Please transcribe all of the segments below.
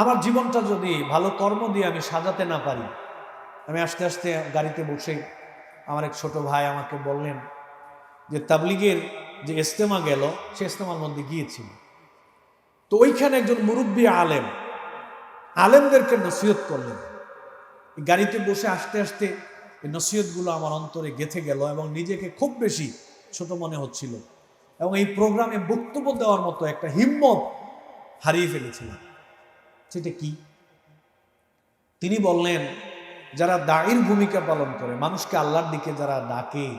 আমার জীবনটা যদি ভালো কর্ম দিয়ে আমি সাজাতে না পারি, আমি আস্তে আস্তে গাড়িতে বসে আমার এক ছোট ভাই আমাকে বললেন যে তাবলিগের যে ইস্তেমা গেল, সে ইস্তেমার মধ্যে গিয়েছিল। তো ওইখানে একজন মুরব্বী আলেম, আলেমদেরকে নসিহত করলেন। গাড়িতে বসে আসতে আসতে এই নসিহতগুলো আমার অন্তরে গেথে গেল এবং নিজেকে খুব বেশি ছোট মনে হচ্ছিল এবং এই প্রোগ্রামে বক্তব্য দেওয়ার মতো একটা হিম্মত হারিয়ে ফেলেছিলাম। সেটা কি? তিনি বললেন, যারা দায়ের ভূমিকা পালন করে, মানুষকে আল্লাহর দিকে যারা ডাকে,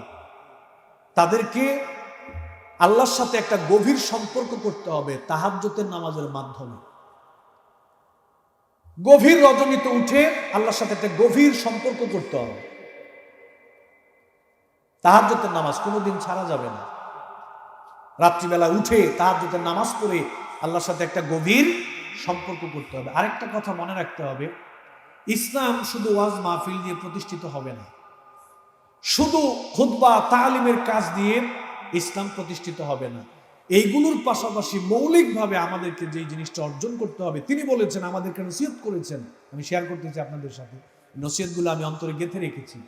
তাদেরকে আল্লাহর সাথে একটা গভীর সম্পর্ক করতে হবে তাহাজ্জতের নামাজের মাধ্যমে। গভীর রজনীতে উঠে আল্লাহর সাথে একটা গভীর সম্পর্ক করতে হবে। তাহাজ্জতের নামাজ কোনোদিন ছাড়া যাবে না। রাত্রিবেলা উঠে তাহাজ্জতের নামাজ পড়ে আল্লাহর সাথে একটা গভীর সম্পর্ক করতে হবে। আরেকটা কথা মনে রাখতে হবে, ইসলাম শুধু ওয়াজ মাহফিল দিয়ে প্রতিষ্ঠিত হবে না। শুধু খুদ্া তালিমের কাজ দিয়ে ইসলাম প্রতিষ্ঠিত হবে না। এইগুলোর পাশাপাশি মৌলিকভাবে আমাদেরকে যে জিনিসটা অর্জন করতে হবে, তিনি বলেছেন, আমাদেরকে নসিহত করেছেন। আমি শেয়ার করতেছি আপনাদের সাথে। নসিহতগুলো আমি অন্তরে গেঁথে রেখেছি।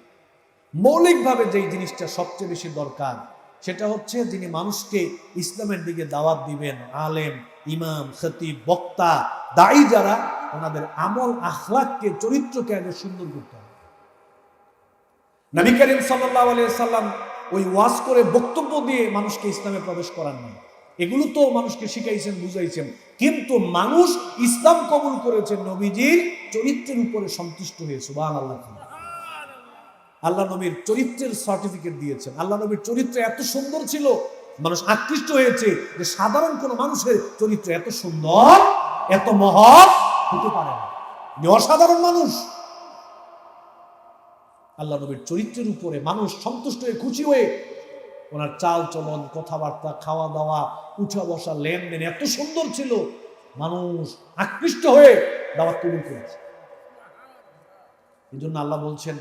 মৌলিকভাবে যেই জিনিসটা সবচেয়ে বেশি দরকার, সেটা হচ্ছে যিনি মানুষকে ইসলামের দিকে দাওয়াত দিবেন, আলেম ইমাম খতিব বক্তা, দায়ী যারা, ওনাদের আমল, আখলাককে, চরিত্রকে আগে সুন্দর করতে হবে। নবী করিম সাল্লাহ সাল্লাম ওই ওয়াজ করে বক্তব্য দিয়ে মানুষকে ইসলামে প্রবেশ করান নাই। এগুলো তো মানুষকে শিখাইছেন, বুঝাইছেন। কিন্তু মানুষ ইসলাম কবুল করেছেন নবীজির চরিত্রের উপরে সন্তুষ্ট হয়েছে বা আল্লাহ আল্লাহ নবীর চরিত্রের সার্টিফিকেট দিয়েছেন। আল্লাহ নবীর চরিত্র এত সুন্দর ছিল মানুষ আকৃষ্ট হয়েছে যে সাধারণ কোনো মানুষের চরিত্র এত সুন্দর, এত মহৎ হতে পারে না। অসাধারণ মানুষ। আল্লাহ নবীর চরিত্রের উপরে মানুষ সন্তুষ্ট হয়ে খুশি হয়ে ওনার চাল চলন, কথাবার্তা খাওয়া দাওয়া উঠা বসা লেনদেন এত সুন্দর ছিল, মানুষ আকৃষ্ট হয়ে দাওয়াত কবুল করেছে। এই জন্য আল্লাহ বলছেন,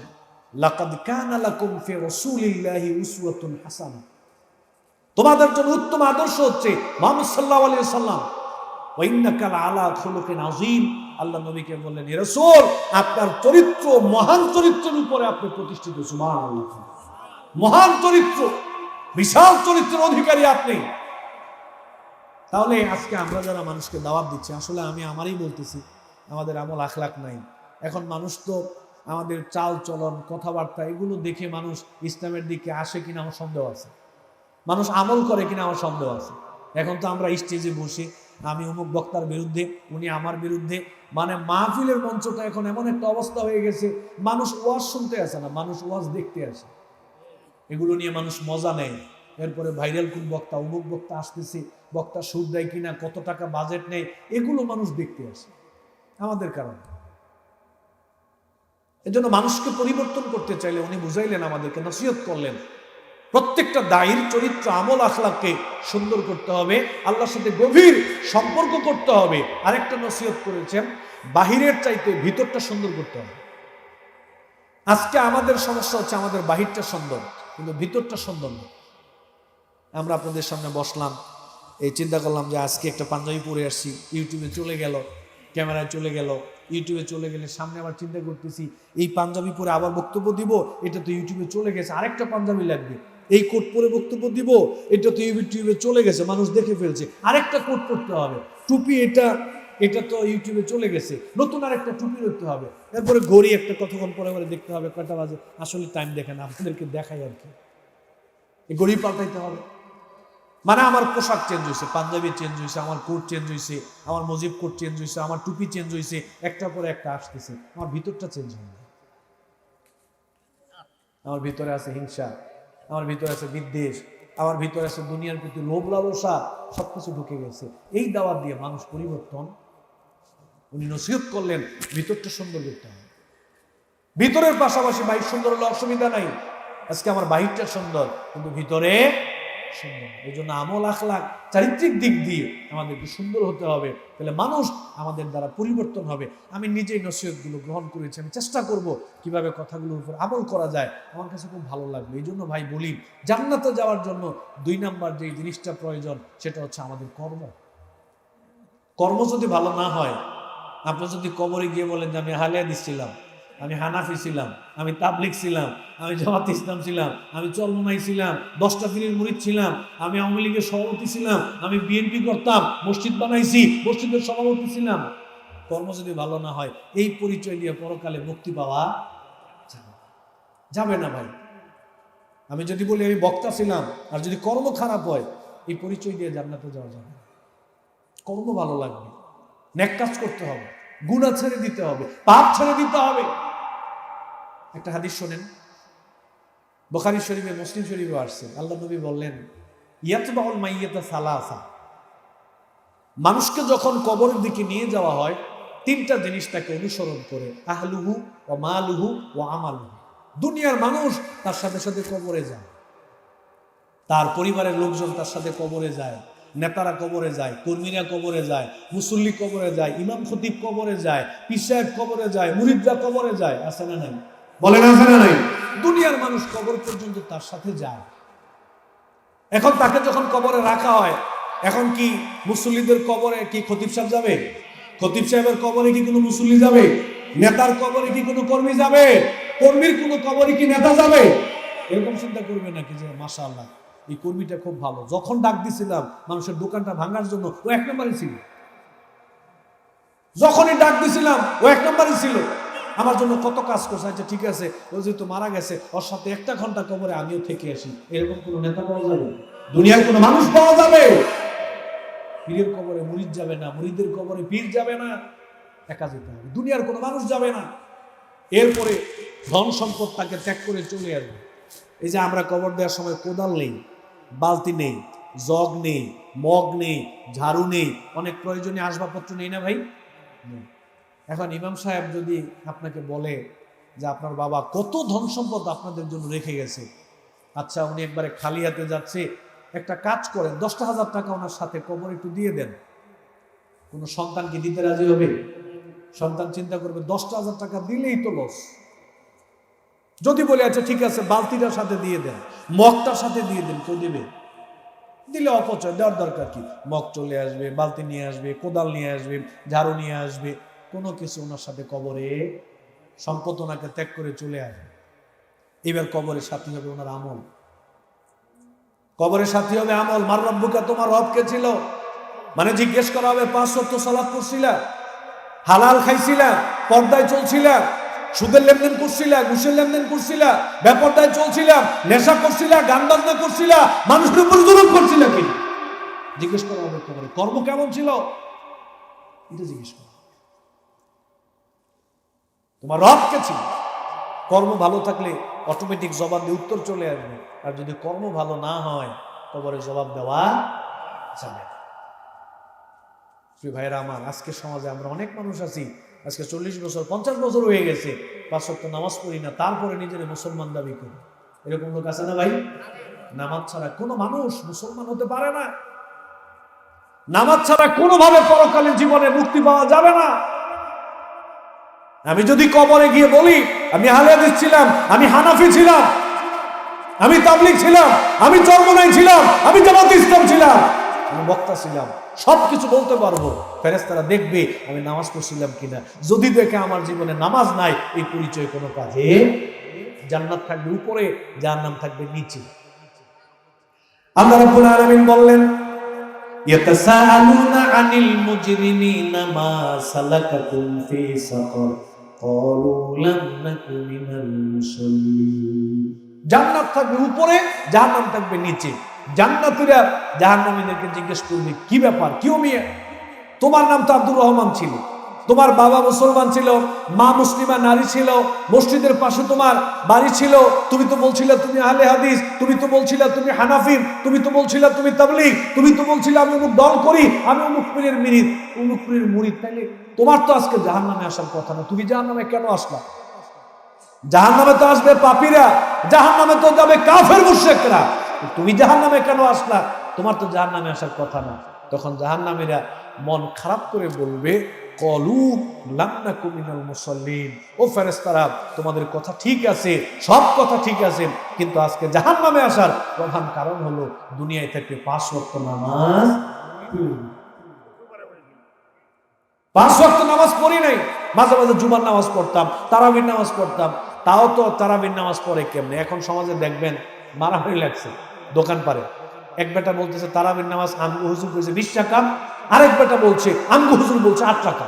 লাকাদ কানা লাকুম ফি রাসূলিল্লাহি উসওয়াতুন হাসানা। তোমাদের জন্য উত্তম আদর্শ হচ্ছে মুহাম্মদ সাল্লাল্লাহু আলাইহি সাল্লাম ওয়া আলা খুলুকিন আযীম। আল্লাহ নবীকে বললেন হে আপনার চরিত্র মহান চরিত্রের উপরে আপনি প্রতিষ্ঠিত, সুবহানাল্লাহ। মহান চরিত্র, বিশাল চরিত্রের অধিকারী আপনি। তাহলে আজকে আমরা যারা মানুষকে দাওয়াত দিচ্ছি, আসলে আমি আমারই বলতেছি, আমাদের আমল আখলাক নাই। এখন মানুষ তো আমাদের চাল চলন, কথাবার্তা, এগুলো দেখে মানুষ ইসলামের দিকে আসে কিনা আমার সন্দেহ আছে। মানুষ আমল করে কিনা আমার সন্দেহ আছে। এখন তো আমরা স্টেজে বসে, আমি অমুক বক্তার বিরুদ্ধে, উনি আমার বিরুদ্ধে মানে মাহফিলের মঞ্চটা এখন এমন একটা অবস্থা হয়ে গেছে, মানুষ ওয়াজ শুনতে আসে না, মানুষ ওয়াজ দেখতে আসে। এগুলো নিয়ে মানুষ মজা নেয়। এরপরে ভাইরাল কোন বক্তা, অমুক বক্তা আসতেছে, বক্তা সুদ দেয় কিনা, কত টাকা বাজেট নেয়, এগুলো মানুষ দেখতে আসে। আমাদের কারণে। এজন্য মানুষকে পরিবর্তন করতে চাইলে উনি বুঝাইলেন আমাদেরকে, নসিহত করলেন। প্রত্যেকটা দায়ের চরিত্র, আমল, আখলাককে সুন্দর করতে হবে, আল্লাহর সাথে গভীর সম্পর্ক করতে হবে। আরেকটা নসিহত করেছেন, বাহিরের চাইতে ভিতরটা সুন্দর করতে হবে। আজকে আমাদের সমস্যা হচ্ছে আমাদের বাহিরটা সুন্দর, কিন্তু ভিতরটা সুন্দর না। আমরা আপনাদের সামনে বসলাম, এই চিন্তা করলাম যে আজকে একটা পাঞ্জাবি পরে আসছি, ইউটিউবে চলে গেল, ক্যামেরায় চলে গেল, ইউটিউবে চলে গেলে সামনে আবার চিন্তা করতেছি, এই পাঞ্জাবি পরে আবার বক্তব্য দিব, এটা তো ইউটিউবে চলে গেছে, আরেকটা পাঞ্জাবি লাগবে। এই কোট পরে বক্তব্য দিব, এটা তো ইউটিউবে চলে গেছে, মানুষ দেখে ফেলছে। আরেকটা কোট পরতে হবে। টুপি এটা এটা তো ইউটিউবে চলে গেছে। নতুন আরেকটা টুপি রাখতে হবে। এরপরে ঘড়ি একটা কতক্ষণ পরে পরে দেখতে হবে, কয়টা বাজে, আসলে টাইম দেখে না আপনাদেরকে দেখাই আর কি। ঘড়ি পাল্টাইতে হবে। মানে আমার পোশাক চেঞ্জ হয়েছে পাঞ্জাবি চেঞ্জ হয়েছে আমার কোট চেঞ্জ হয়েছে আমার মজিব কোট চেঞ্জ হয়েছে আমার টুপি চেঞ্জ হয়েছে একটা পরে একটা আসতেছে। আমার ভিতরটা চেঞ্জ হয়নি আমার ভিতরে আছে হিংসা। আমার ভিতরে আছে বিদ্বেষ, আমার ভিতরে আছে দুনিয়ার প্রতি লোভ লালসা, সবকিছু ঢুকে গেছে। এই দাওয়াত দিয়ে মানুষ পরিবর্তন। উনি নসিহত করলেন, ভিতরটা সুন্দর করতে হবে। ভিতরের পাশাপাশি বাইক সুন্দর হলে অসুবিধা নাই। আজকে আমার বাহিরটা সুন্দর, কিন্তু ভিতরে সুন্দর। এই জন্য আমল আখলাক চারিত্রিক দিক দিয়ে আমাদেরকে সুন্দর হতে হবে। তাহলে মানুষ আমাদের দ্বারা পরিবর্তন হবে। আমি নিজেই নসিহতগুলো গ্রহণ করেছি, আমি চেষ্টা করব কীভাবে কথাগুলোর উপর আমল করা যায়। আমার কাছে খুব ভালো লাগবে এই জন্য ভাই বলি, জান্নাতে যাওয়ার জন্য দুই নাম্বার যে জিনিসটা প্রয়োজন, সেটা হচ্ছে আমাদের কর্ম। কর্ম যদি ভালো না হয়, আপনি যদি কবরে গিয়ে বলেন যে আমি হালিয়া দিচ্ছিলাম আমি হানাফি ছিলাম, আমি তাবলিক ছিলাম, আমি জামাত ইসলাম ছিলাম, আমি চলমনাই ছিলাম, দশটা দিনের মুরিদ ছিলাম, আমি আওয়ামী লীগের সভাপতি ছিলাম, আমি বিএনপি করতাম, মসজিদ বানাইছি, মসজিদের সভাপতি ছিলাম। কর্ম যদি ভালো না হয়, এই পরিচয় নিয়ে পরকালে মুক্তি পাওয়া যাবে না। ভাই। আমি যদি বলি আমি বক্তা ছিলাম, আর যদি কর্ম খারাপ হয়, এই পরিচয় দিয়ে জান্নাতে যাওয়া যাবে কর্ম ভালো লাগবে। ন্যাক কাজ করতে হবে। গুণা ছেড়ে দিতে হবে। পাপ ছেড়ে দিতে হবে। একটা হাদিস শোনেন। বোখারি শরীফে, মুসলিম শরীফে আসছে। আল্লাহ নবী বললেন, ইয়াতবাউল মাইয়াতা সালাসা। মানুষকে যখন কবরের দিকে নিয়ে যাওয়া হয়, তিনটা জিনিস তাকে অনুসরণ করে, আহলুহু ও মালুহু ও আমালুহু। দুনিয়ার মানুষ তার সাথে সাথে কবরে যায়। তার পরিবারের লোকজন তার সাথে কবরে যায়। নেতারা কবরে যায়, কর্মীরা কবরে যায়, মুসল্লি কবরে যায়, ইমাম খতিব কবরে যায় পিসাহেব কবরে যায়, মুরিদরা কবরে যায়, আছে না নাই? বলেন আছে না নাই? দুনিয়ার মানুষ কবর পর্যন্ত তার সাথে যায়। এখন তাকে যখন কবরে রাখা হয়, এখন কি মুসল্লিদের কবরে কি খতিব সাহেব যাবে? খতিব সাহেবের কবরে কি কোনো মুসল্লি যাবে? নেতার কবরে কি কোনো কর্মী যাবে? কর্মীর কোনো কবরে কি নেতা যাবে? এরকম চিন্তা করবে নাকি যে মাসা আল্লাহ এই কর্মীটা খুব ভালো। যখন ডাক দিছিলাম, মানুষের দোকানটা ভাঙার জন্য, ও এক নম্বরই ছিল। যখনই ডাক দিছিলাম, ও এক নম্বরই ছিল। আমার জন্য কত কাজ করছে? আচ্ছা ঠিক আছে, ও যেহেতু মারা গেছে, ওর সাথে একটা ঘণ্টা কবরে আমিও থেকে আসি। এরকম কোনো নেতা পাওয়া যাবে? দুনিয়ার কোনো মানুষ পাওয়া যাবে? পীরের কবরে মুরিদ যাবে না, মুরিদের কবরে পীর যাবে না, একা যেতে হবে। দুনিয়ার কোনো মানুষ যাবে না। এরপরে ধন সম্পদ তাকে ত্যাগ করে চলে আসবে। এই যে আমরা কবর দেওয়ার সময় কোদাল নেই, বালতি নেই, জগ নেই, মগ নেই, ঝাড়ু নেই, অনেক প্রয়োজনীয় আসবাবপত্র নেই না ভাই। এখন ইমাম সাহেব যদি আপনাকে বলে যে আপনার বাবা কত ধন সম্পদ আপনাদের জন্য রেখে গেছে আচ্ছা উনি একবারে খালি হাতে যাচ্ছে, একটা কাজ করেন, দশটা হাজার টাকা ওনার সাথে কবর একটু দিয়ে দেন। কোনো সন্তানকে দিতে রাজি হবে? সন্তান চিন্তা করবে, দশটা হাজার টাকা দিলেই তো লস যদি বলে আচ্ছা ঠিক আছে, বালতিটার সাথে দিয়ে দেন, মগটার সাথে দিয়ে দেন, কেউ দেবে? দিলে অপচয়, দেওয়ার দরকার কি? মগ চলে আসবে, বালতি নিয়ে আসবে, কোদাল নিয়ে আসবে, ঝাড়ু নিয়ে আসবে। কোনো কিছু ওনার সাথে কবরে সম্পদ ওনাকে ত্যাগ করে চলে আসবে। এবার কবরের সাথী হবে ওনার আমল। কবরের সাথী হবে আমল। মার রব্বুকা, তোমার রব কে ছিল? মানে জিজ্ঞেস করা হবে, পাঁচ সত্তর সালাদ করছিলা হালাল খাইছিলা? পর্দায় চলছিলা? সুদের লেনদেন করছিলা? ঘুষের লেনদেন করছিলা? ব্যাপারটায় চলছিলা? নেশা করছিলা? গান বাজনা করছিলা? মানুষের উপর জুলুম করছিলা কি? জিজ্ঞেস করা হবে কবরে। কর্ম কেমন ছিল? এটা জিজ্ঞেস করা। তোমার রব কে ছিল কর্ম ভালো থাকলে অটোমেটিক জবাব দিয়ে উত্তর চলে আসবে। আর যদি কর্ম ভালো না হয় কবরে জবাব দেওয়া যাবে ভাইরা আমার আজকের সমাজে আমরা অনেক মানুষ আছি। আজকে চল্লিশ বছর, পঞ্চাশ বছর হয়ে গেছে। পাঁচ নামাজ পড়ি না, তারপরে নিজের মুসলমান দাবি করি। এরকম লোক আছে না ভাই? নামাজ ছাড়া কোনো মানুষ মুসলমান হতে পারে না। নামাজ ছাড়া কোনোভাবে পরকালীন জীবনে মুক্তি পাওয়া যাবে না। আমি যদি কবরে গিয়ে বলি, আমি হালেদিস ছিলাম, আমি হানাফি ছিলাম, আমি তাবলিক ছিলাম, আমি চর্মনাই ছিলাম, আমি জামাত ইসলাম ছিলাম, আমি বক্তা ছিলাম সব কিছু বলতে পারব। ফেরেস তারা দেখবে আমি নামাজ পড়ছিলাম কিনা। যদি দেখে আমার জীবনে নামাজ নাই, এই পরিচয় কোনো কাজে জান্নাত থাকবে উপরে যার নাম থাকবে নিচে। আল্লাহ রাব্বুল আলামিন বললেন, ইয়াতাসাআলুনা আনিল মুজরিমিনা মা সালাকাকুম ফি সাকর। জান্নাত থাকবে উপরে, জাহান্নাম থাকবে নিচে। জান্নাতিরা জাহান্নামীদেরকে জিজ্ঞেস করবে, কি ব্যাপার? তোমার নাম তো আব্দুর রহমান ছিল। তোমার বাবা মুসলমান ছিল, মা মুসলিমা নারী ছিল, মসজিদের পাশে তোমার বাড়ি ছিল। তুমি তো বলছিলে তুমি আহলে হাদিস, তুমি তো বলছিলে তুমি হানাফির তুমি তো বলছিলে তুমি তাবলিগ, তুমি তো বলছিলে আমি অমুক দল করি, আমি অমুক পীরের মিরিদ অমুক পীরের মুরিদ তাইলে তোমার তো আজকে জাহান্নামে আসার কথা না, তুমি জাহান্নামে কেন আসলা? জাহান নামে তো আসবে পাপীরা জাহান নামে তো যাবে কাফের মুশেকরা তুমি জাহান নামে কেন আসলা? তোমার তো জাহান নামে আসার কথা না। তখন জাহান নামীরা মন খারাপ করে বলবে, কলু লান্না কুমিনাল মুসল্লিন। ও ফেরেস্তারা তোমাদের কথা ঠিক আছে, সব কথা ঠিক আছে, কিন্তু আজকে জাহান নামে আসার প্রধান কারণ হলো দুনিয়ায় থেকে পাঁচ ওয়াক্ত নামাজ। পাঁচ ওয়াক্ত নামাজ পড়ি নাই, মাঝে মাঝে জুমার নামাজ পড়তাম, তারাবির নামাজ পড়তাম, তাও তো তারাবির নামাজ পড়ে কেমনে? এখন সমাজে দেখবেন মারামারি লাগছে দোকান পারে এক বেটা বলতেছে, তারাবির নামাজ আমগু হুজুর করেছে বিশ টাকা। আরেক বেটা বলছে আমগু হুজুর বলছে আট টাকা।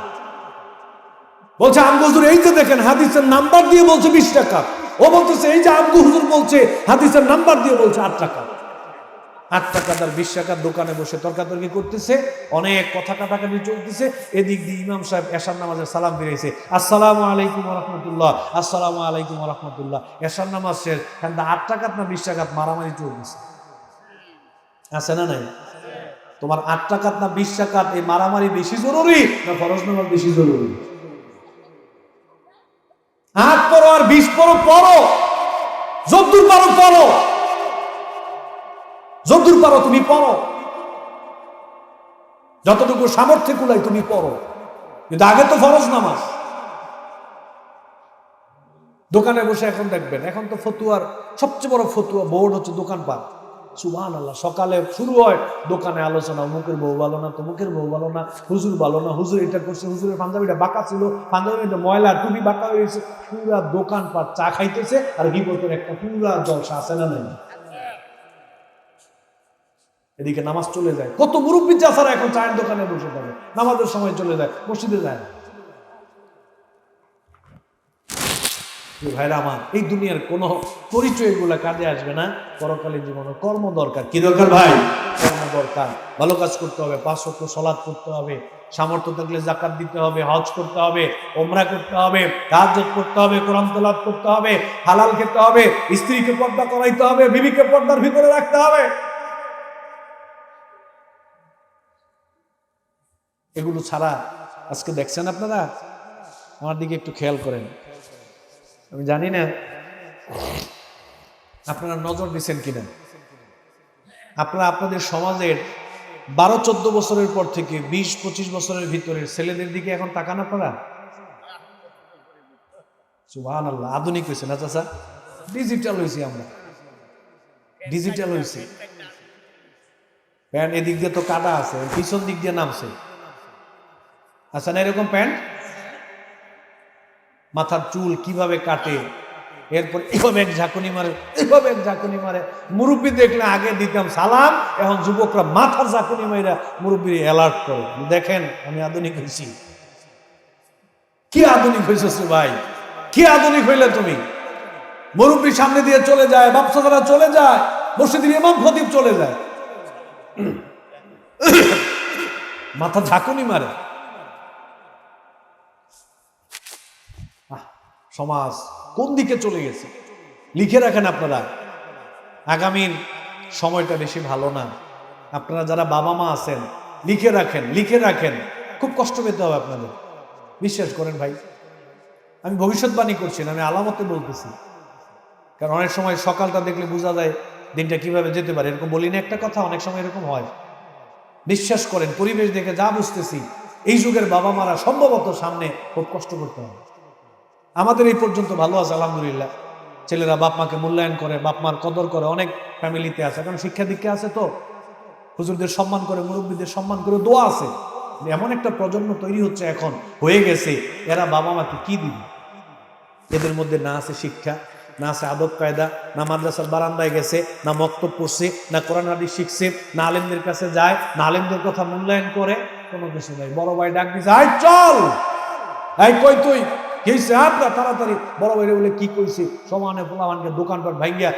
বলছে আমগু হুজুর, এই যে দেখেন হাদিসের নাম্বার দিয়ে বলছে বিশ টাকা। ও বলতেছে, এই যে আমগু হুজুর বলছে হাদিসের নাম্বার দিয়ে বলছে আট টাকা। আট বিশ টাকার দোকানে বসে তর্কাতর্কি করতেছে, অনেক কথা কাটাকাটি চলতেছে, এদিক দিয়ে ইমাম সাহেব এশার নামাজের সালাম ফিরেছে আলাইকুম রহমতুল্লাহ আলাইকুম রহমতুল্লাহ এশার নামাজ শেষ আট টাকাত না বিশ টাকাত মারামারি চলতেছে। আছে না নাই? তোমার আট টাকাত না বিশ টাকাত এই মারামারি বেশি জরুরি না ফরজ নামাজ বেশি জরুরি? আট পড়ো আর বিশ পড়ো পড়ো যদ্দূর পারো পড়ো যদ্দূর পারো তুমি পড়ো। যতটুকু সামর্থ্য কুলাই তুমি পড়ো। কিন্তু আগে তো ফরজ নামাজ। দোকানে বসে এখন দেখবেন, এখন তো ফতুয়ার সবচেয়ে বড় ফতুয়া বোর্ড হচ্ছে দোকানপাট। সুবান আল্লাহ সকালে শুরু হয় দোকানে আলোচনা মুখের বউ ভালো না মুখের বউ ভালো না, হুজুর ভালো না, হুজুর এটা করছে, হুজুরের পাঞ্জাবিটা বাঁকা ছিল পাঞ্জাবিটা ময়লা, টুপি বাঁকা হয়েছে পুরা দোকানপাট চা খাইতেছে, আর বিপদের একটা পুরা জলসা আছে না নাই? এদিকে নামাজ চলে যায়। কত মুরব্বী চাষারা এখন চায়ের দোকানে বসে থাকে, নামাজের সময় চলে যায়, মসজিদে যায় না। ভাইরা আমার, এই দুনিয়ার কোন পরিচয়গুলা কাজে আসবে না। পরকালীন জীবনে কর্ম দরকার। কি দরকার ভাই? কর্ম দরকার। ভালো কাজ করতে হবে, পাঁচ সলাদ করতে হবে, সামর্থ্য থাকলে জাকাত দিতে হবে, হজ করতে হবে, ওমরা করতে হবে কাজ করতে হবে, কোরআন করতে হবে, হালাল খেতে হবে, স্ত্রীকে পর্দা করাইতে হবে, বিবিকে পর্দার ভিতরে রাখতে হবে। এগুলো ছাড়া আজকে দেখছেন আপনারা? আমার দিকে একটু খেয়াল করেন। আমি জানি না আপনারা নজর দিচ্ছেন কিনা। আপনারা আপনাদের সমাজের বারো চোদ্দ বছরের পর থেকে বিশ পঁচিশ বছরের ভিতরে ছেলেদের দিকে এখন তাকান আপনারা? সুহান আল্লাহ আধুনিক হয়েছে না চাষা ডিজিটাল হয়েছি আমরা। ডিজিটাল হয়েছে। প্যান্ট এদিক দিয়ে তো কাটা আছে পিছন দিক দিয়ে নামছে। আচ্ছা না এরকম প্যান্ট? মাথার চুল কীভাবে কাটে? এরপর এভাবে এক ঝাঁকুনি মারে, এভাবে এক ঝাঁকুনি মারে। মুরব্বী দেখলে আগে দিতাম সালাম, এখন যুবকরা মাথার ঝাঁকুনি মাইরা মুরব্বী অ্যালার্ট করে। দেখেন, আমি আধুনিক হয়েছি কি আধুনিক হয়েছে ভাই? কি আধুনিক হইলে তুমি? মুরব্বী সামনে দিয়ে চলে যায়, বাপসাদারা চলে যায়, মসজিদের ইমাম খতিব চলে যায়। মাথা ঝাঁকুনি মারে। সমাজ কোন দিকে চলে গেছে? লিখে রাখেন আপনারা। আগামীর সময়টা বেশি ভালো না। আপনারা যারা বাবা মা আছেন, লিখে রাখেন লিখে রাখেন। খুব কষ্ট পেতে হবে আপনাদের। বিশ্বাস করেন ভাই। আমি ভবিষ্যৎবাণী করছি না, আমি আলামতে বলতেছি। কারণ অনেক সময় সকালটা দেখলে বোঝা যায় দিনটা কীভাবে যেতে পারে। এরকম বলি না একটা কথা, অনেক সময় এরকম হয়। বিশ্বাস করেন, পরিবেশ দেখে যা বুঝতেছি, এই যুগের বাবা মারা সম্ভবত সামনে খুব কষ্ট করতে হবে। আমাদের এই পর্যন্ত ভালো আছে, আলহামদুলিল্লাহ। ছেলেরা বাপ মাকে মূল্যায়ন করে বাপ মার কদর করে, অনেক ফ্যামিলিতে আছে। কারণ শিক্ষা দীক্ষা আছে তো। হুজুরদের সম্মান করে, মুরব্বীদের সম্মান করে, দোয়া আছে। এমন একটা প্রজন্ম তৈরি হচ্ছে এখন, হয়ে গেছে। এরা বাবা মাকে কি দিবে? এদের মধ্যে না আছে শিক্ষা, না আছে আদব কায়দা, না মাদ্রাসার বারান্দায় গেছে, না মক্তব পড়ছে, না কোরআন হাদিস শিখছে, না আলেমদের কাছে যায়, না আলেমদের কথা মূল্যায়ন করে, কোনো কিছু নাই। বড় ভাই ডাক দিছে, আয় চল! এই কই তুই? তাড়াতাড়ি। বড় বলে, কি কইছে? সমানে পোলামানকে দোকানপাট ভাঙ্গিয়া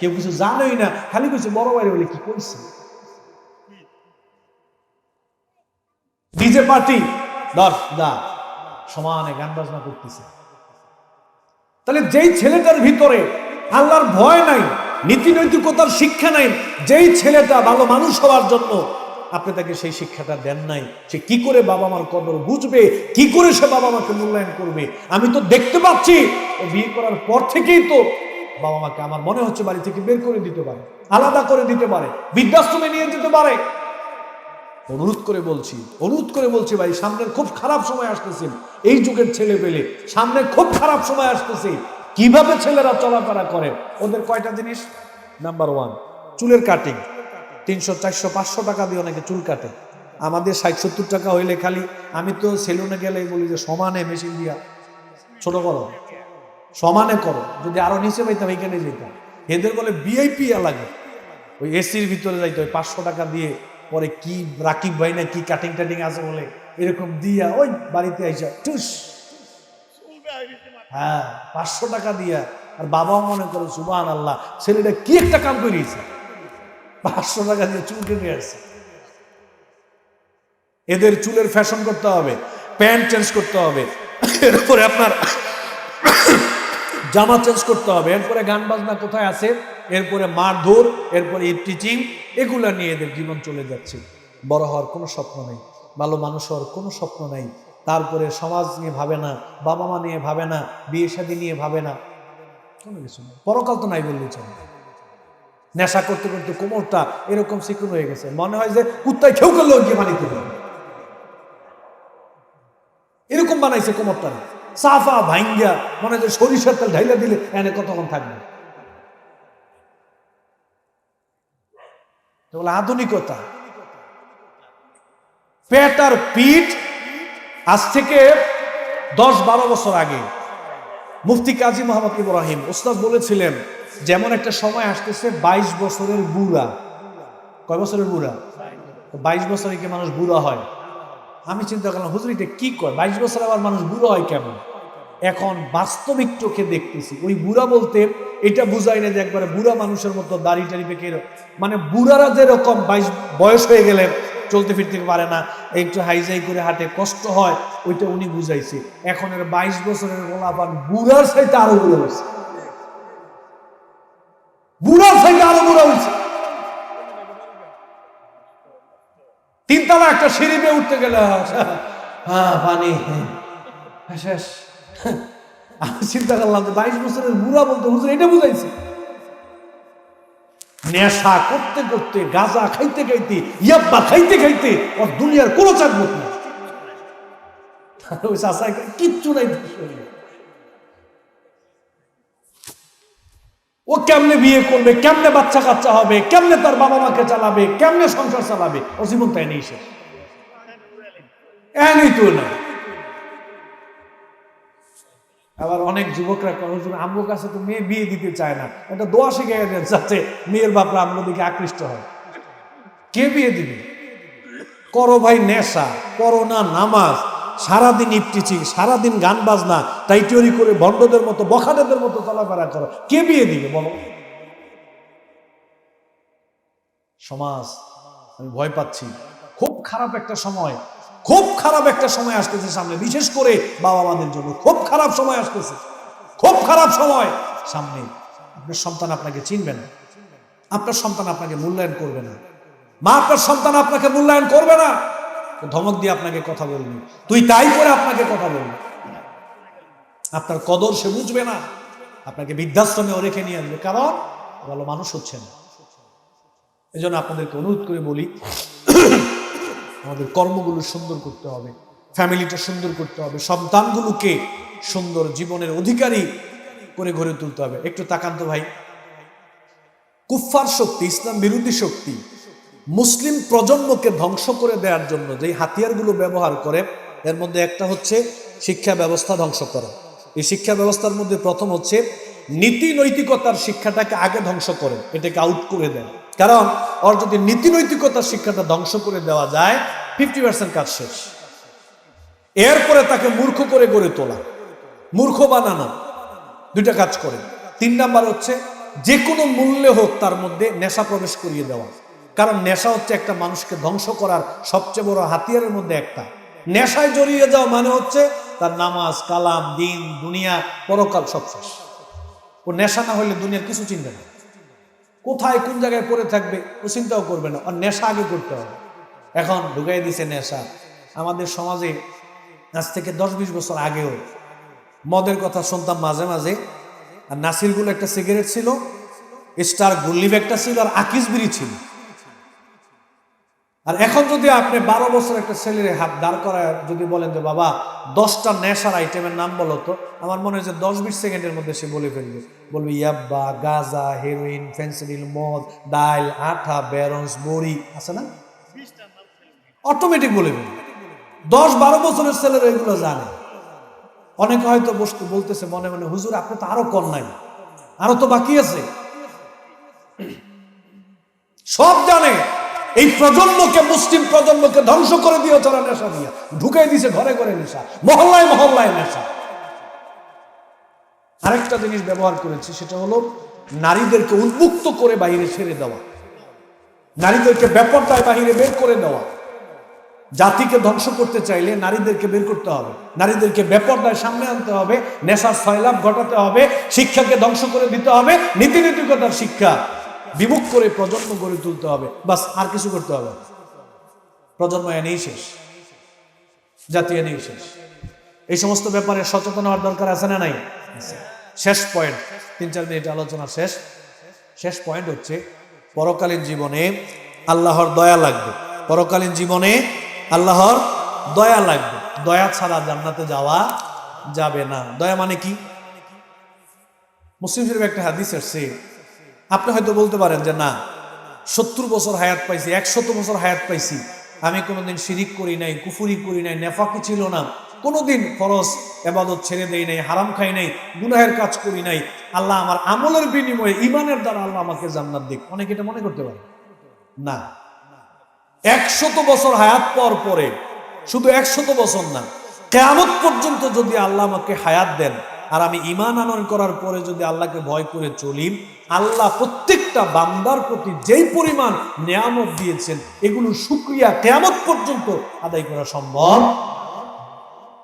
কেউ কিছু জানোই না, খালি কইছে, বড় বলে, কি কইছে? DJ party. দা সমানে গান বাজনা করতেছে। তাহলে যেই ছেলেটার ভিতরে আল্লাহর ভয় নাই নীতি নৈতিকতার শিক্ষা নাই, যেই ছেলেটা ভালো মানুষ হওয়ার জন্য আপনি তাকে সেই শিক্ষাটা দেন নাই সে কি করে বাবা মার কদর বুঝবে, কি করে সে বাবা মাকে মূল্যায়ন করবে? আমি তো দেখতে পাচ্ছি, ও বিয়ে করার পর থেকেই তো বাবা মাকে আমার মনে হচ্ছে বাড়ি থেকে বের করে দিতে পারে, আলাদা করে দিতে পারে, বৃদ্ধাশ্রমে নিয়ে যেতে পারে। অনুরোধ করে বলছি, অনুরোধ করে বলছি ভাই, সামনে খুব খারাপ সময় আসতেছে। এই যুগের ছেলে পেলে সামনে খুব খারাপ সময় আসতেছে। কীভাবে ছেলেরা চলাফেরা করে? ওদের কয়টা জিনিস? নাম্বার ওয়ান চুলের কাটিং তিনশো, চারশো, পাঁচশো টাকা দিয়ে অনেকে চুল কাটে। আমাদের ষাট, সত্তর টাকা হইলে খালি আমি তো সেলুনে গেলে বলি যে সমানে মেশিন দিয়া, ছোট করো। সমানে করো। যদি আরও নিচে পাইতাম এখানে যেতাম। এদের বলে বিআইপি লাগে। ওই এসির ভিতরে যাইতে হয়, পাঁচশো টাকা দিয়ে পরে কি রাকিব ভাই না কি কাটিং টাটিং আছে বলে এরকম দিয়া ওই বাড়িতে আইসা, টুস। হ্যাঁ পাঁচশো টাকা দিয়া। আর বাবাও মনে করে সুবাহ আল্লাহ ছেলেটা কি একটা কাম করিয়েছে? পাঁচশো টাকা দিয়ে চুল কেটে আসছে। এদের চুলের ফ্যাশন করতে হবে প্যান্ট চেঞ্জ করতে হবে, এরপরে আপনার জামা চেঞ্জ করতে হবে, এরপরে গান বাজনা কোথায় আছে, এরপরে মারধর, এরপরে টিচিং এগুলা নিয়ে এদের জীবন চলে যাচ্ছে। বড় হওয়ার কোনো স্বপ্ন নেই, ভালো মানুষ হওয়ার কোনো স্বপ্ন নেই, তারপরে সমাজ নিয়ে ভাবে না, বাবা মা নিয়ে ভাবে না, বিয়ে শাদী নিয়ে ভাবে না, কোনো কিছু নেই, পরকাল তো নাই বললেই চলে। নেশা করতে করতে কোমরটা এরকম সিকুন হয়ে গেছে। মনে হয় যে কুত্তায় খেউ করলেও গিয়ে বানিতে হবে এরকম বানাইছে কোমরটা। সাফা ভাঙ্গা মনে হয় যে সরিষার তেল ঢাইলা দিলে এনে কতক্ষণ থাকবে? আধুনিকতা। পেট আর পিঠ আজ থেকে দশ বারো বছর আগে মুফতি কাজী মোহাম্মদ ইব্রাহিম ওস্তাদ বলেছিলেন যেমন একটা সময় আসতেছে বাইশ বছরের বুড়া। কয় বছরের বুড়া? বাইশ বছরে কি মানুষ বুড়া হয়? আমি চিন্তা করলাম, হুজুর, এটা কি কয়? বাইশ বছর আবার মানুষ বুড়ো হয় কেমন? এখন বাস্তবিক চোখে দেখতেছি, ওই বুড়া বলতে এটা বুঝাই না যে একবারে বুড়া মানুষের মতো দাড়ি টাড়ি পেকে মানে বুড়ারা যেরকম বাইশ বয়স হয়ে গেলে চলতে ফিরতে পারে না, একটু হাইজাই করে হাঁটে, কষ্ট হয়, ওইটা উনি বুঝাইছে। এখন এর বাইশ বছরের গোলাপান বুড়ার সাইতে আরও বুড়া হয়েছে। বুড়ার সাইতে আরও বুড়া হয়েছে। তিনতলা একটা সিঁড়ি উঠতে গেলে হ্যাঁ। আমি চিন্তা করলাম যে বাইশ বছরের বুড়া বলতে হুজুর এটা বুঝাইছে। নেশা করতে করতে, গাজা খাইতে খাইতে, ইয়াব্বা খাইতে খাইতে ওর দুনিয়ার কোনো চাকবত না কিচ্ছু নাই ও কেমনে বিয়ে করবে কেমনে বাচ্চা কাচ্চা হবে কেমনে তার বাবা মাকে চালাবে কেমনে সংসার চালাবে? ও জীবন তাই নেই সে। আবার অনেক যুবকরা কয়, হুজুর কাছে তো মেয়ে বিয়ে দিতে চায় না। এটা দোয়া শিখে দেন যাতে মেয়ের বাপরা আমগো দিকে আকৃষ্ট হয়। কে বিয়ে দিবে? করো ভাই নেশা করো না নামাজ সারাদিন ইপটিচিং, সারাদিন গান বাজনা টাইটিওরি করে ভণ্ডদের মতো, বখাটেদের মতো চলাফেরা করো। কে বিয়ে দিবে বলো? সমাজ, আমি ভয় পাচ্ছি। খুব খারাপ একটা সময়, খুব খারাপ একটা সময় আসতেছে সামনে, বিশেষ করে বাবা মাদের জন্য। খুব খারাপ সময় আসতেছে, খুব খারাপ সময় সামনে। আপনার সন্তান আপনাকে চিনবে না। আপনার সন্তান আপনাকে মূল্যায়ন করবে না। মা, আপনার সন্তান আপনাকে মূল্যায়ন করবে না। ধমক দিয়ে আপনাকে কথা বলবে। তুই তাই করে আপনাকে কথা বলবে। আপনার কদর সে বুঝবে না। আপনাকে বৃদ্ধাশ্রমেও রেখে নিয়ে আসবে। কারণ ভালো মানুষ হচ্ছে না। এই জন্য আপনাদেরকে অনুরোধ করে বলি, আমাদের কর্মগুলো সুন্দর করতে হবে। ফ্যামিলিটা সুন্দর করতে হবে। সন্তানগুলোকে সুন্দর জীবনের অধিকারী করে গড়ে তুলতে হবে। একটু তাকান্ত ভাই। কুফফার শক্তি, ইসলাম বিরোধী শক্তি মুসলিম প্রজন্মকে ধ্বংস করে দেওয়ার জন্য যেই হাতিয়ারগুলো ব্যবহার করে, এর মধ্যে একটা হচ্ছে শিক্ষা ব্যবস্থা ধ্বংস করা। এই শিক্ষা ব্যবস্থার মধ্যে প্রথম হচ্ছে নীতি নৈতিকতার শিক্ষাটাকে আগে ধ্বংস করে, এটাকে আউট করে দেয়। কারণ, ওর যদি নীতি নৈতিকতার শিক্ষাটা ধ্বংস করে দেওয়া যায় ফিফটি পার্সেন্ট কাজ শেষ। এরপরে তাকে মূর্খ করে গড়ে তোলা। মূর্খ বানানো। দুইটা কাজ করে। তিন নাম্বার হচ্ছে যে কোনো মূল্যে হোক তার মধ্যে নেশা প্রবেশ করিয়ে দেওয়া। কারণ নেশা হচ্ছে একটা মানুষকে ধ্বংস করার সবচেয়ে বড় হাতিয়ারের মধ্যে একটা। নেশায় জড়িয়ে যাওয়া মানে হচ্ছে তার নামাজ, কালাম, দিন, দুনিয়া, পরকাল সব শেষ। ও নেশা না হলে দুনিয়ার কিছু চিনবে না। কোথায়, কোন জায়গায় পড়ে থাকবে, ও চিন্তাও করবে না। আর নেশা আগে করতে হবে। এখন ঢুকাই দিছে নেশা। আমাদের সমাজে আজ থেকে দশ বিশ বছর আগেও মদের কথা শুনতাম মাঝে মাঝে। আর নাসিরগুলো একটা সিগারেট ছিল, স্টার গুল্লিভ একটা ছিল, আর আকিস বিড়ি ছিল। আর এখন যদি আপনি বারো বছর একটা ছেলের হাত দাঁড় করায় যদি বলেন যে, বাবা, দশটা নেশার আইটেমের নাম বলো তো। আমার মনে হয় যে দশ বিশ সেকেন্ডের মধ্যে সে বলে ফেলবে। বলবে, ইয়াব্বা, গাজা হেরোইন ফেন্সিডিল মদ ডাইল আঠা ব্যারন্স বড়ি। আছে না? অটোমেটিক বলে দেবে দশ বারো বছরের ছেলেরা এগুলো জানে। অনেকে হয়তো বসতে বলতেছে মনে মনে, হুজুর, আপনি তো আরও কর নাই। আরও তো বাকি আছে। সব জানে। এই প্রজন্মকে, মুসলিম প্রজন্মকে ধ্বংস করে দিয়ে তারা নেশা দিয়া। ঢুকাই দিছে ঘরে ঘরে নেশা, মহল্লায় মহল্লায় নেশা। আরেকটা জিনিস ব্যবহার করেছি, সেটা হলো নারীদেরকে উন্মুক্ত করে বাইরে ছেড়ে দেওয়া। নারীদেরকে ব্যাপারটায় বাহিরে বের করে দেওয়া। জাতিকে ধ্বংস করতে চাইলে নারীদেরকে বের করতে হবে। নারীদেরকে ব্যাপারটায় সামনে আনতে হবে, নেশার সয়লাভ ঘটাতে হবে, শিক্ষাকে ধ্বংস করে দিতে হবে নীতি নৈতিকতার শিক্ষা। বিমুখ করে প্রজন্ম গড়ে তুলতে হবে। বাস, আর কিছু করতে হবে প্রজন্ম এনেই শেষ। জাতি এনেই শেষ। এই সমস্ত ব্যাপারে সচেতন হওয়ার দরকার আছে না নাই? শেষ পয়েন্ট তিন, চার মিনিট আলোচনা শেষ। শেষ পয়েন্ট হচ্ছে, পরকালীন জীবনে আল্লাহর দয়া লাগবে। পরকালীন জীবনে আল্লাহর দয়া লাগবে। দয়া ছাড়া জান্নাতে যাওয়া যাবে না। দয়া মানে কি? মুসলিম শরীফ একটা হাদিস আসছে আপনি হয়তো বলতে পারেন যে, না, সত্তর বছর হায়াত পাইছি, একশত বছর হায়াত পাইছি। আমি কোনোদিন শিরিক করি নাই, কুফুরি করি নাই, নেফাকি ছিল না। কোনোদিন ফরজ এবাদত ছেড়ে দেই নাই, হারাম খাই নাই, গুনাহের কাজ করি নাই। আল্লাহ আমার আমলের বিনিময়ে ইমানের দ্বারা আল্লাহ আমাকে জান্নাত দিক। অনেকে এটা মনে করতে পারে। না। একশত বছর হায়াত পর পরে শুধু একশত বছর না, কেয়ামত পর্যন্ত যদি আল্লাহ আমাকে হায়াত দেন আর আমি ইমান আনয়ন করার পরে যদি আল্লাহকে ভয় করে চলি, আল্লাহ প্রত্যেকটা বান্দার প্রতি যেই পরিমাণ নিয়ামত দিয়েছেন, এগুলো শুক্রিয়া কেয়ামত পর্যন্ত আদায় করা সম্ভব।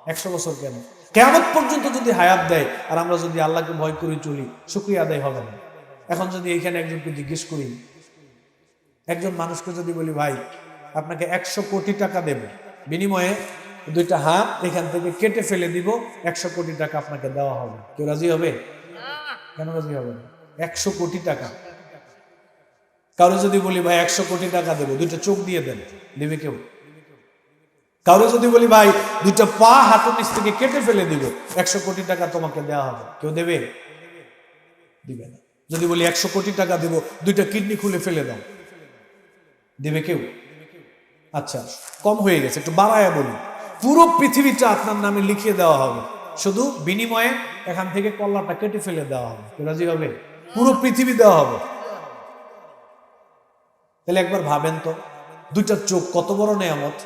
একশো বছর কেন? কেয়ামত পর্যন্ত যদি হায়াত দেয় আর আমরা যদি আল্লাহকে ভয় করে চলি, শুক্রিয়া আদায় হবে না। এখন যদি এখানে একজনকে জিজ্ঞেস করি, একজন মানুষকে যদি বলি, ভাই, আপনাকে একশো কোটি টাকা দেবে। বিনিময়ে দুইটা হাত এখান থেকে কেটে ফেলে দিব, একশো কোটি টাকা আপনাকে দেওয়া হবে। কেউ রাজি হবে? কেন রাজি হবে একশো কোটি টাকা। কারও যদি বলি, ভাই, একশো কোটি টাকা দেবো, দুইটা চোখ দিয়ে দেন। দেবে কেউ? কারও যদি বলি, ভাই, দুইটা পা হাতের নিচ থেকে কেটে ফেলে দিব, একশো কোটি টাকা তোমাকে দেওয়া হবে। কেউ দেবে? দিবে না। যদি বলি, একশো কোটি টাকা দেব, দুইটা কিডনি খুলে ফেলে দাও। দেবে কেউ? আচ্ছা কম হয়ে গেছে। একটু বাড়ায় বলি। পুরো পৃথিবীটা আপনার নামে লিখিয়ে দেওয়া হবে। শুধু বিনিময়ে এখান থেকে কল্লাটা কেটে ফেলে দেওয়া হবে। রাজি হবে? পুরো পৃথিবী দেওয়া হবে। তাহলে একবার ভাবেন তো, দুইটা চোখ কত বড় নেয়ামত?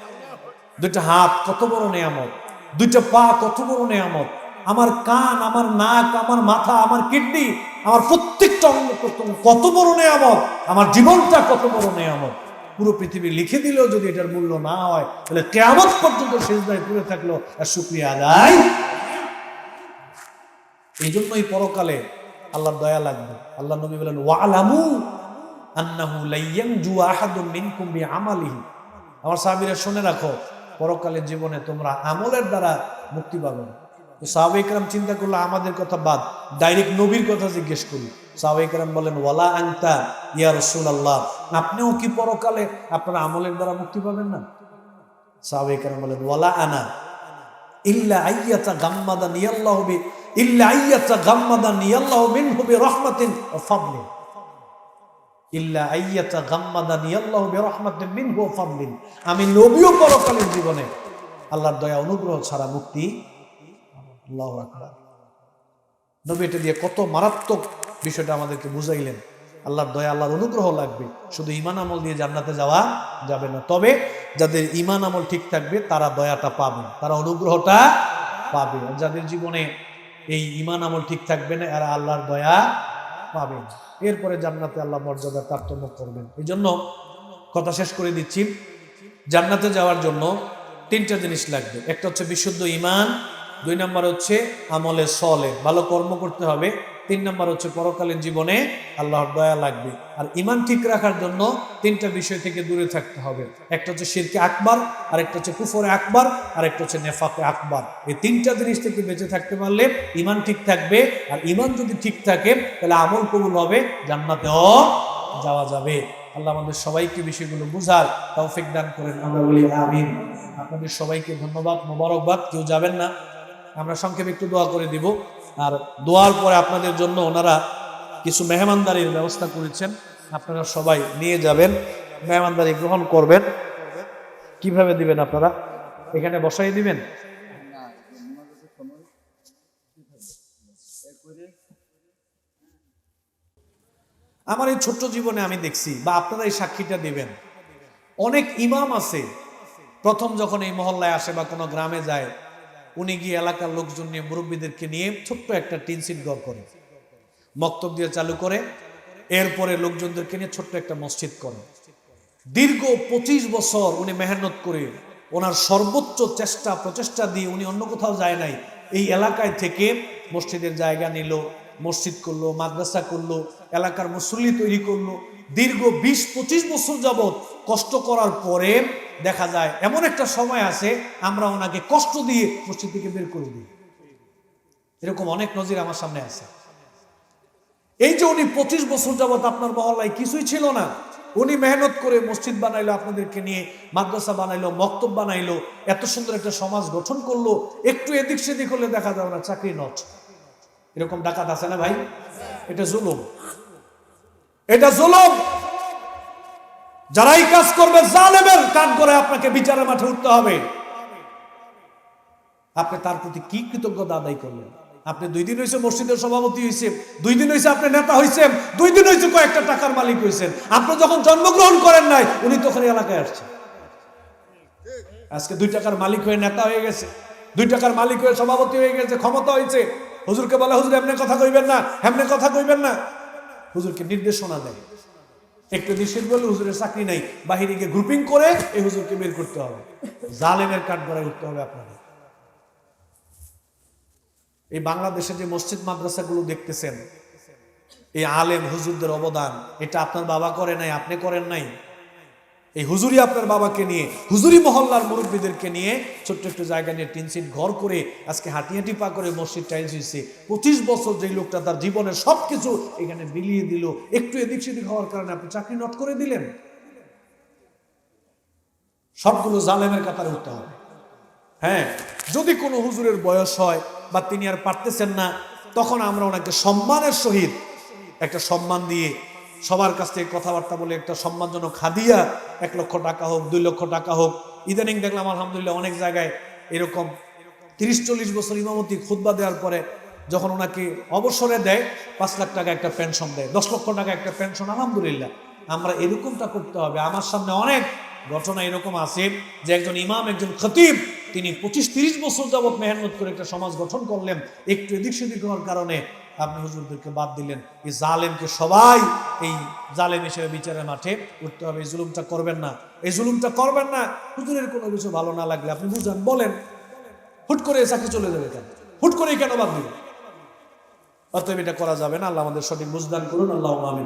দুইটা হাত কত বড় নেয়ামত? দুইটা পা কত বড় নেয়ামত? আমার কান, আমার নাক, আমার মাথা, আমার কিডনি, আমার প্রত্যেকটা অঙ্গ কত বড় নেয়ামত? আমার জীবনটা কত বড় নেয়ামত? পুরো পৃথিবী লিখে দিলেও যদি এটার মূল্য না হয়, তাহলে কেয়ামত পর্যন্ত শেষ দায় পড়ে থাকল, আর শুক্রিয়া আদায়। এই জন্যই পরকালে আল্লাহর দয়া লাগবে। আল্লাহ নবী বলেন, ওয়ালামু আন্নাহু লাইয়ানজু আহাদুম মিনকুম বিআমালিহি। আমার সাহাবীরা শুনে রাখো, পরকালের জীবনে তোমরা আমলের দ্বারা মুক্তি পাবে। না তো সাহাবাইকরাম চিন্তা করল, আমাদের কথা বাদ, ডাইরেক্ট নবীর কথা জিজ্ঞেস করি। সাহাবাইকরাম বলেন, ওয়ালা আংতা ইয়া রাসূলুল্লাহ। আপনিও কি পরকালে আপনার আমলের দ্বারা মুক্তি পাবেন না? সাহাবাইকরাম বলেন, ওয়ালা আনা ইল্লা আইয়াতা গাম্মাদা নিয়াল্লাহু বি ইল্লা আইয়াতা গাম্মাদা নিয়াল্লাহু মিনহু বিরহমাতিন ওয়া ফাদলিন। ইল্লা আইয়াতা গাম্মাদানি আল্লাহু বিরহমাতিন মিনহু ওয়া ফাদলিন। আমি নবীও পরকালের জীবনে আল্লাহর দয়া অনুগ্রহ ছাড়া মুক্তি আল্লাহু আকবার। নবী এটা দিয়ে কত মারাত্মক বিষয়টা আমাদেরকে বুঝাইলেন। আল্লাহর দয়া, আল্লাহর অনুগ্রহ লাগবে। শুধু ইমান আমল দিয়ে জান্নাতে যাওয়া যাবে না। তবে যাদের ইমান আমল ঠিক থাকবে, তারা দয়াটা পাবে। তারা অনুগ্রহটা পাবে। আর যাদের জীবনে এই ইমান আমল ঠিক থাকবে না, এরা আল্লাহর দয়া পাবেন এরপরে জান্নাতে আল্লাহ মর্যাদা তারতম্য করবেন। এই জন্য কথা শেষ করে দিচ্ছি। জান্নাতে যাওয়ার জন্য তিনটা জিনিস লাগবে। একটা হচ্ছে বিশুদ্ধ ইমান দুই নাম্বার হচ্ছে আমলে সলে। ভালো কর্ম করতে হবে। তিন নাম্বার হচ্ছে পরকালীন জীবনে আল্লাহর দয়া লাগবে। আর ইমান ঠিক রাখার জন্য তিনটা বিষয় থেকে দূরে থাকতে হবে। একটা হচ্ছে শিরকে আকবার আর একটা হচ্ছে কুফরে আকবার আর একটা হচ্ছে নেফাকে আকবার। এই তিনটা জিনিস থেকে বেঁচে থাকতে পারলে ইমান ঠিক থাকবে। আর ইমান যদি ঠিক থাকে, তাহলে আমল কবুল হবে, জান্নাতেও যাওয়া যাবে। আল্লাহ আমাদের সবাইকে বিষয়গুলো বুঝার তৌফিক দান করেন। আমরা বলি আমিন। আপনাদের সবাইকে ধন্যবাদ, মোবারকবাদ। কেউ যাবেন না। আমরা সংক্ষেপে একটু দোয়া করে দিব। আর দোয়ার পরে আপনাদের জন্য ওনারা কিছু মেহমানদারির ব্যবস্থা করেছেন। আপনারা সবাই নিয়ে যাবেন, মেহমানদারি গ্রহণ করবেন। কীভাবে দিবেন আপনারা? এখানে বসাই দিবেন? আমার এই ছোট্ট জীবনে আমি দেখছি, বা আপনারা এই সাক্ষীটা দিবেন। অনেক ইমাম আছে, প্রথম যখন এই মহল্লায় আসে বা কোনো গ্রামে যায় উনি গিয়ে এলাকার লোকজন নিয়ে মুরব্বীদেরকে নিয়ে ছোট্ট একটা টিন সিট ঘর করে মক্তব দিয়ে চালু করে, এরপরে লোকজনদেরকে নিয়ে ছোট্ট একটা মসজিদ করে দীর্ঘ পঁচিশ বছর উনি মেহনত করে ওনার সর্বোচ্চ চেষ্টা, প্রচেষ্টা দিয়ে উনি অন্য কোথাও যায় নাই। এই এলাকায় থেকে মসজিদের জায়গা নিল, মসজিদ করল, মাদ্রাসা করল, এলাকার মুসল্লি তৈরি করল। দীর্ঘ বিশ পঁচিশ বছর যাবৎ কষ্ট করার পরে দেখা যায়, এমন একটা সময় আছে, আমরা ওনাকে কষ্ট দিয়ে মসজিদ থেকে বের করে দিই। এরকম অনেক নজির আমার সামনে আছে। এই যে উনি পঁচিশ বছর যাবৎ আপনার মহল্লায় কিছুই ছিল না, উনি মেহনত করে মসজিদ বানাইলো, আপনাদেরকে নিয়ে মাদ্রাসা বানাইলো, মক্তব বানাইলো, এত সুন্দর একটা সমাজ গঠন করল, একটু এদিক সেদিক হলে দেখা যাবে না চাকরি নট। এরকম ডাকাত আছে না ভাই? এটা জুলুম। এটা জুলুম। যারাই কাজ করবে, জালেমের কাজ করে আপনাকে বিচারের মাঠে উঠতে হবে। আপনি তার প্রতি কি কৃতজ্ঞতা আদায় করলেন? আপনি দুই দিন হয়েছে মসজিদের সভাপতি হয়েছে দুই দিন হয়েছে আপনি নেতা হয়েছেন দুই দিন হয়েছে কয়েকটা টাকার মালিক হয়েছেন আপনি যখন জন্মগ্রহণ করেন নাই, উনি তখন এলাকায় আসছেন। আজকে দুই টাকার মালিক হয়ে নেতা হয়ে গেছে। দুই টাকার মালিক হয়ে সভাপতি হয়ে গেছে, ক্ষমতা হয়েছে হুজুরকে বলে, হুজুর, এমনি কথা কইবেন না, এমনি কথা কইবেন না। হুজুরকে নির্দেশনা দেয়। একটু নিষেধ বলে হুজুরের চাকরি নাই। বাহিরে গিয়ে গ্রুপিং করে এই হুজুরকে বের করতে হবে। জালেমের কাঠ গড়ায় উঠতে হবে আপনাদের। এই বাংলাদেশের যে মসজিদ মাদ্রাসাগুলো দেখতেছেন, এই আলেম হুজুরদের অবদান, এটা আপনার বাবা করে নাই, আপনি করেন নাই? এই হুজুরি আপনার বাবাকে নিয়ে, হুজুরি মহল্লার মুরব্বীদেরকে নিয়ে ছোট্ট একটু জায়গা নিয়ে টিন সিট ঘর করে আজকে হাঁটি হাঁটি পা করে মসজিদ টাইলস হয়েছে পঁচিশ বছর যে লোকটা তার জীবনের সব কিছু এখানে বিলিয়ে দিল, একটু এদিক সেদিক হওয়ার কারণে আপনি চাকরি নট করে দিলেন? সবগুলো জালেমের কাতারে উঠতে হবে। হ্যাঁ যদি কোনো হুজুরের বয়স হয় বা তিনি আর পারতেছেন না, তখন আমরা ওনাকে সম্মানের সহিত একটা সম্মান দিয়ে সবার কাছ থেকে কথাবার্তা বলে একটা সম্মানজনক হাদিয়া এক লক্ষ টাকা হোক, দুই লক্ষ টাকা হোক। ইদানিং দেখলাম, আলহামদুলিল্লাহ, অনেক জায়গায় এরকম তিরিশ চল্লিশ বছর ইমামতি খুতবা দেওয়ার পরে যখন ওনাকে অবসরে দেয়, পাঁচ লাখ টাকা একটা পেনশন দেয়, দশ লক্ষ টাকা একটা পেনশন আলহামদুলিল্লাহ। আমরা এরকমটা করতে হবে। আমার সামনে অনেক ঘটনা এরকম আছে যে একজন ইমাম, একজন খতিব, তিনি পঁচিশ তিরিশ বছর যাবৎ মেহনত করে একটা সমাজ গঠন করলেন, একটু এদিক সেদিক হওয়ার কারণে আপনি হুজুরদেরকে বাদ দিলেন। এই জালেমকে সবাই এই জালেম হিসেবে বিচারের মাঠে উঠতে হবে। এই জুলুমটা করবেন না। এই জুলুমটা করবেন না। হুজুরের কোনো কিছু ভালো না লাগলে আপনি বুঝান, বলেন, হুট করে চাকরি চলে যাবে কেন? হুট করে কেন বাদ দিবেন অতএব এটা করা যাবে না। আল্লাহ আমাদের সঠিক বুঝদান করুন। আল্লাহ আমিন।